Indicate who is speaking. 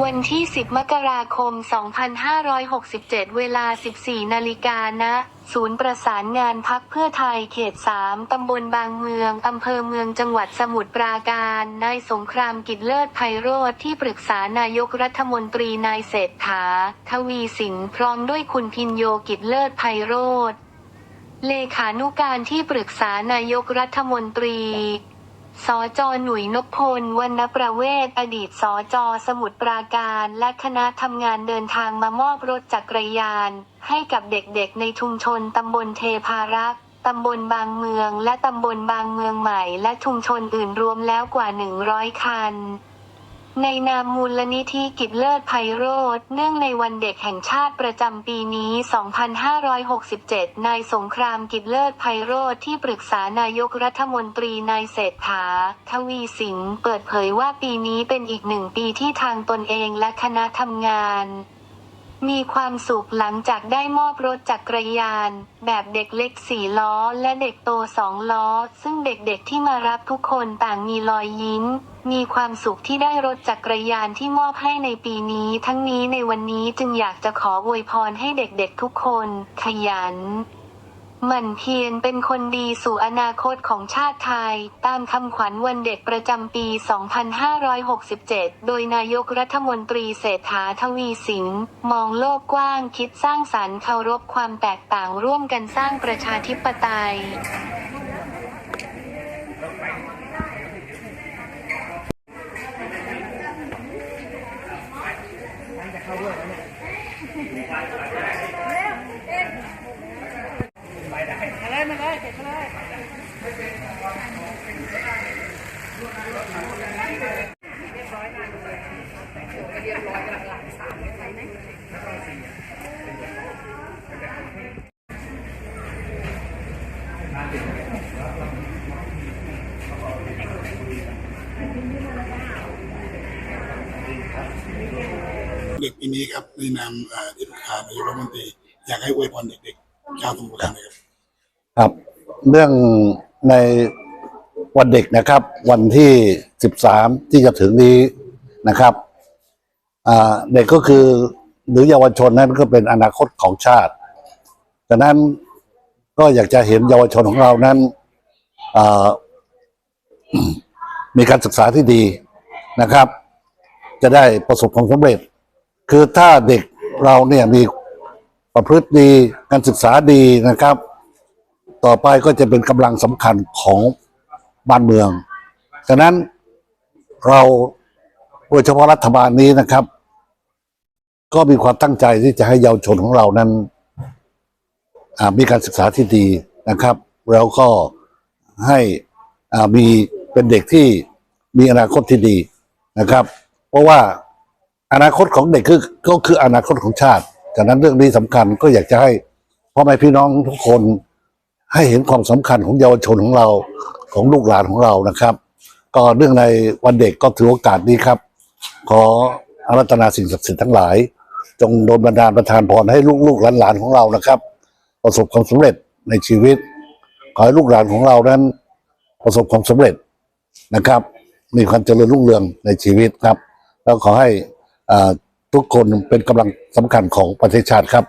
Speaker 1: วันที่ 10 มกราคม 2567 เวลา 14 นาฬิกาณศูนย์ประสานงานพักเพื่อไทยเขต 3 ตำบลบางเมือง อำเภอเมืองจังหวัดสมุทรปราการ นายสงครามกิจเลิศไพโรธที่ปรึกษานายกรัฐมนตรีนายเศรษฐา ทวีสินพร้อมด้วยคุณพินโยกิจเลิศไพโรธเลขานุการที่ปรึกษานายกรัฐมนตรี สจหนุ่ยนพพลวรรณประเวศอดีตสจสมุทรปราการและคณะทำงานเดินทางมามอบรถจักรยาน ให้กับเด็กๆในชุมชนตำบลเทพารักษ์ตำบลบางเมืองและตำบลบางเมืองใหม่ และชุมชนอื่นรวมแล้วกว่า 100 คัน ในนามมูลนิธิกิจเลิศไพโรธเนื่องในวันเด็กแห่งชาติประจำปีนี้ 2567 นายสงครามกิจเลิศไพโรธที่ปรึกษานายกรัฐมนตรีนายเศรษฐา ทวีสิงห์เปิดเผยว่าปีนี้เป็นอีกหนึ่งปีที่ทางตนเองและคณะทำงาน มีความสุขหลังจากได้มอบรถจักรยาน แบบเด็กเล็กสี่ล้อ และเด็กโตสองล้อ ซึ่งเด็กๆที่มารับทุกคนต่างมีรอยยิ้ม มีความสุขที่ได้รถจักรยานที่มอบให้ในปีนี้ ทั้งนี้ในวันนี้จึงอยากจะขออวยพรให้เด็กๆทุกคน ขยัน หมั่นเพียรเป็นคนดีสู่อนาคตของชาติไทย ตามคำขวัญวันเด็กประจำปี 2567 โดยนายกรัฐมนตรีเศรษฐาทวีสิน มองโลกกว้างคิดสร้างสรรค์เคารพความแตกต่างร่วมกันสร้างประชาธิปไตย
Speaker 2: เด็กปีนี้ครับในนามเอ่อที่ปรึกษานายกรัฐมนตรีอยากให้อวยพรเด็กๆชาวสมุทรปราการครับ
Speaker 3: ครับ เรื่องในวันเด็กนะครับ วันที่13ที่จะถึงนี้นะครับเด็กก็คือหรือเยาวชนนั้นก็เป็นอนาคตของชาติดังนั้นก็อยากจะเห็นเยาวชนของเรานั้นมีการศึกษาที่ดีนะครับ จะได้ประสบความสำเร็จ คือถ้าเด็กเราเนี่ยมีประพฤติดีการศึกษาดีนะครับ ต่อไปก็จะเป็นกำลังสำคัญของบ้านเมือง ฉะนั้นเราโดยเฉพาะรัฐบาลนี้นะครับ ก็มีความตั้งใจที่จะให้เยาวชนของเรานั้นมีการศึกษาที่ดีนะครับ แล้วก็ให้มีเป็นเด็กที่มีอนาคตที่ดีนะครับ เพราะว่าอนาคตของเด็กคือก็คืออนาคตของชาติฉะนั้นเรื่องนี้สำคัญก็อยากจะให้พ่อแม่พี่น้องทุกคน ให้เห็นความสำคัญของเยาวชนของเราของลูกหลานของเรานะครับ ก็เรื่องในวันเด็กก็ถือโอกาสนี้ครับ ขออารัตนาสิ่งศักดิ์สิทธิ์ทั้งหลาย จงโดนบันดาลประทานพรให้ลูกลูกๆหลานๆของเรานะครับ ประสบความสำเร็จในชีวิต ขอให้ลูกหลานของเรานั้น ประสบความสำเร็จนะครับ มีความเจริญรุ่งเรืองในชีวิตครับ แล้วขอให้ทุกคนเป็นกำลังสำคัญของประเทศชาติครับ